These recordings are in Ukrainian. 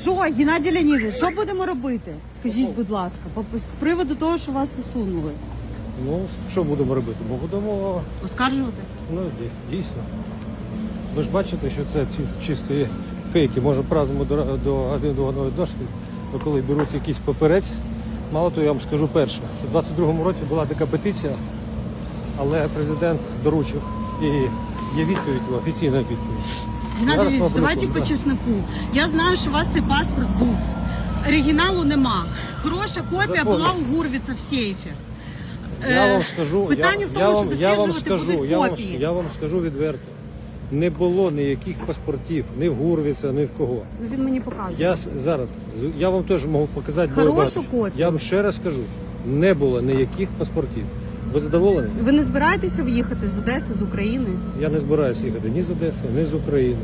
Що, Геннадій Леонідович, що будемо робити? Скажіть, будь ласка, по- з приводу того, що вас усунули. Ну, що будемо робити? Бо будемо, Оскаржувати? ну, ді- дійсно. Ви ж бачите, що це ці чисті фейки. Може, праздному до, до один до одного дошки, бо коли беруть якийсь паперець, мало того, я вам скажу перше, що в 22-му році була така петиція, але президент доручив і є відповідь, офіційна відповідь. Геннадій Зараз давайте по чесноку. Я знаю, що у вас цей паспорт був. Оригіналу нема. Хороша копія була у Гурвіца в сейфі. Я Е, вам скажу, питання я, в тому, я, що вам, я вам скажу, я вам, я вам скажу відверто. Не було ніяких паспортів, ні в Гурвіца, ні в кого. Ну, він мені показує. Я с- зараз я вам теж можу показати Хорошу копію. Я вам ще раз скажу, не було ніяких паспортів. Ви задоволені? Ви не збираєтеся в'їхати з Одеси, з України? Я не збираюся їхати ні з Одеси, ні з України.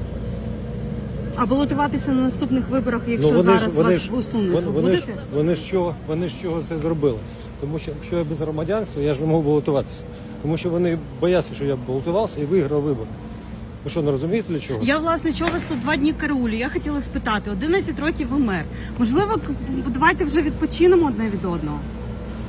А балотуватися на наступних виборах, якщо Ну, вони ж- зараз вони вас ж- усунуть, Вони, ви вони, ж, будете? вони ж чого, вони ж чого це зробили? Тому що якщо я без громадянства, я ж не можу балотуватися. Тому що вони бояться, що я балотувався і виграв вибори. Ви що, не розумієте для чого? Я власне чого вас тут два дні караулю? Я хотіла спитати, 11 років ви мер. Можливо, давайте вже відпочинемо одне від одного.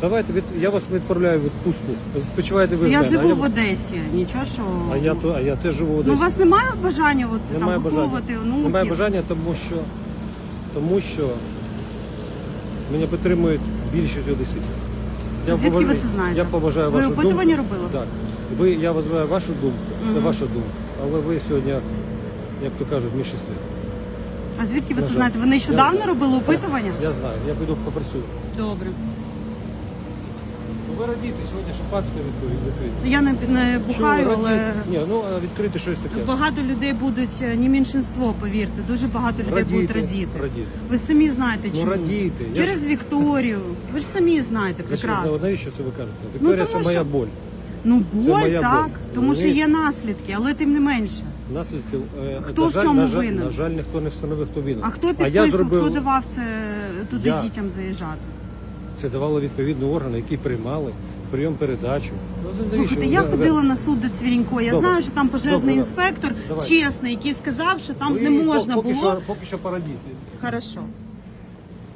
Давайте від я вас відправляю в відпустку. Відпочивайте ви з я мене, живу а в Одесі. Нічого, що а я то, а я теж живу в ну Одесі. у вас немає бажання от Немає там бажання. виховувати онуків? Немає бажання, тому що тому що мене підтримують більшість одеситів. Звідки ви це знаєте? Я поважаю Ви вашу опитування робили? Так. Ви, я вважаю вашу думку, це Мгм. ваша думка. Але ви сьогодні, як то кажуть, мішісти. А звідки ви це знаєте? Ви нещодавно Я- робили опитування? Я знаю, я піду попрацюю. Добре. Ну, Ви радієте сьогодні шампанське відкрити. Я не, не бухаю, Чого але? Ні, ну а відкрити щось таке. багато людей будуть е, не меншинство, повірте. Дуже багато людей будуть радіти. радіти. Ви самі знаєте, Ну, чому. радійте. Я Через Вікторію. Ви ж самі знаєте Зачем? прекрасно. Ну, навіщо це ви кажете? Вікторія тому це моя що- боль. Ну боль моя так, боль. тому що є наслідки, але тим не менше. Наслідки е, Хто на в жаль, цьому на жаль, винен? На жаль, ніхто не встановив, хто винен. А хто я підписував, зробив- хто давав це туди Я. дітям заїжджати? Це давало відповідні органи, які приймали прийом передачу. Ну, Слухайте, я ходила на суд до Цвірінько. Я Добре. знаю, що там пожежний Добре, інспектор Давай. чесний, який сказав, що там не можна поки було. Що, поки що парадіти. Хорошо.